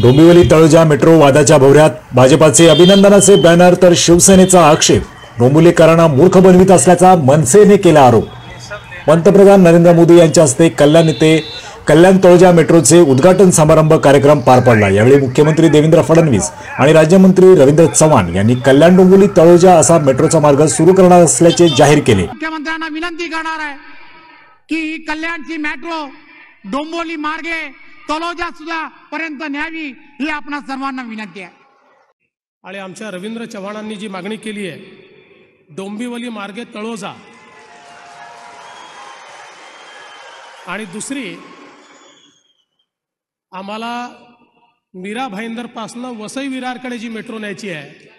Dombivli तळजा metro वादाच्या भोवऱ्यात भाजपाचे अभिनंदनाचे बॅनर तर शिवसेनेचा आक्षेप. डोंबिवलीकरांना मूर्ख बनवित असल्याचा मनसेने केला आरोप. पंतप्रधान नरेंद्र मोदी यांच्या हस्ते कल्याण येथे कल्याण तळजा मेट्रोचे उद्घाटन समारंभ कार्यक्रम पार पडला. यावेळी मुख्यमंत्री देवेंद्र फडणवीस आणि राज्यमंत्री रवींद्र चव्हाण यांनी कल्याण डोंबिवली तळोजा असा मेट्रोचा मार्ग सुरू करणार असल्याचे जाहीर केले. मुख्यमंत्र्यांना विनंती करणार आहे की कल्याणची मेट्रो डोंबिवली मार्गे तलोजा सुद्धा पर्यंत न्यावी ही आपणा सर्वांना विनंती आहे. आणि आमच्या रवींद्र चव्हाणांनी जी मागणी केली आहे डोंबिवली मार्गे तळोजा. आणि दुसरी आम्हाला मीरा भाईंदरपासनं वसई विरारकडे जी मेट्रो न्यायची आहे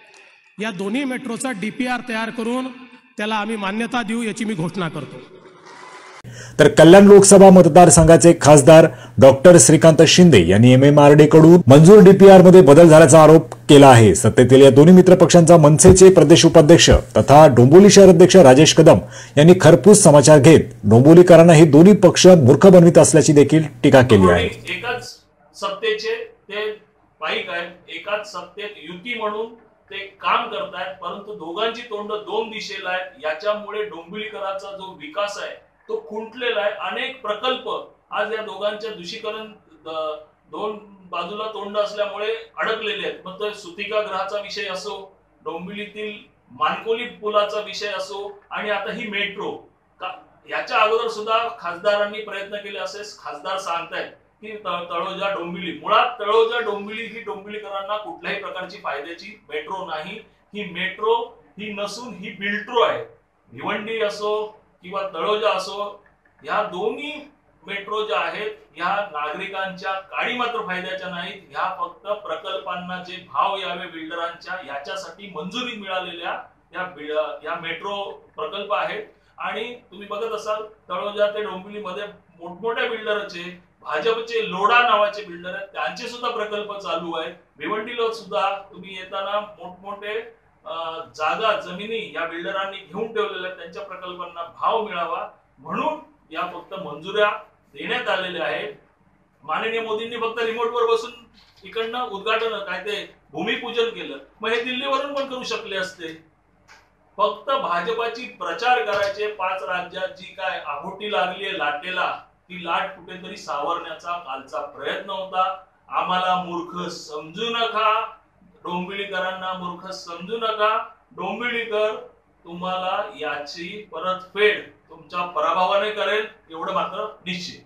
या दोन्ही मेट्रोचा डी पी आर तयार करून त्याला आम्ही मान्यता देऊ याची मी घोषणा करतो. तर कल्याण लोकसभा मतदारसंघाचे खासदार डॉक्टर श्रीकांत शिंदे यांनी एमएमआरडी कडून मंजूर डीपीआरमध्ये बदल झाल्याचा आरोप केला आहे. सत्तेतील या दोन्ही मित्रपक्षांचा मनसेचे प्रदेश उपाध्यक्ष तथा डोंबोली शहर अध्यक्ष राजेश कदम यांनी खरपूस समाचार घेत डोंबोलीकरांना हे दोन्ही पक्ष मूर्ख बनवित असल्याची देखील टीका केली आहे. एकाच सत्तेचे ते पाईक आहेत. एकाच सत्तेत युती म्हणून ते काम करतायत परंतु दोघांची तोंड दोन दिशेला आहेत. याच्यामुळे डोंबिवलीकरांचा जो विकास आहे तो खुंटलेला आहे. अनेक प्रकल्प आज या दोघांच्या दूषीकरण दोन बाजूला तोंड असल्यामुळे अडकलेले आहेत. मग तो सुतिका ग्रहाचा विषय असो डोंबिवलीतील मानकोली पुलाचा विषय असो आणि आता ही मेट्रो. का- याच्या अगोदर सुद्धा खासदारांनी प्रयत्न केले असेच खासदार सांगतायत की तळोजा डोंबिवली. मुळात तळोजा डोंबिवली ही डोंबिवलीकरांना कुठल्याही प्रकारची फायद्याची मेट्रो नाही. ही मेट्रो ही नसून ही बिल्ट्रो आहे. भिवंडी असो किंवा तळोजा असो ह्या दोन्ही मेट्रो ज्या आहेत ह्या नागरिकांच्या काळी मात्र फायद्याच्या नाहीत. ह्या फक्त प्रकल्पांना जे भाव यावे बिल्डरांच्या याच्यासाठी मंजुरी मिळालेल्या या या मेट्रो प्रकल्प आहेत. आणि तुम्ही बघत असाल तळोजा ते डोंबिवलीमध्ये मोठमोठ्या बिल्डरचे भाजपचे लोढा नावाचे बिल्डर आहेत. त्यांचे सुद्धा प्रकल्प चालू आहेत. भिवंडीला सुद्धा तुम्ही येताना मोठमोठे जागा जमिनी या बिल्डरांनी घेऊन ठेवलेल्या त्यांच्या प्रकल्पांना भाव मिळावा म्हणून या फक्त मंजुऱ्या देण्यात आलेल्या आहेत. माननीय मोदींनी फक्त रिमोटवर बसून इकडनं उद्घाटन काय ते भूमिपूजन केलं. मग हे दिल्लीवरून पण करू शकले असते. फक्त भाजपाची प्रचार करायचे पाच राज्यात जी काय आहोटी लागली आहे लाटेला ती लाट कुठेतरी सावरण्याचा कालचा प्रयत्न होता. आम्हाला मूर्ख समजू नका. डोंबिवलीकरांना मूर्ख समजू नका. डोंबिवलीकर तुम्हाला याची परतफेड तुमच्या पराभवाने करेल एवढं मात्र निश्चित.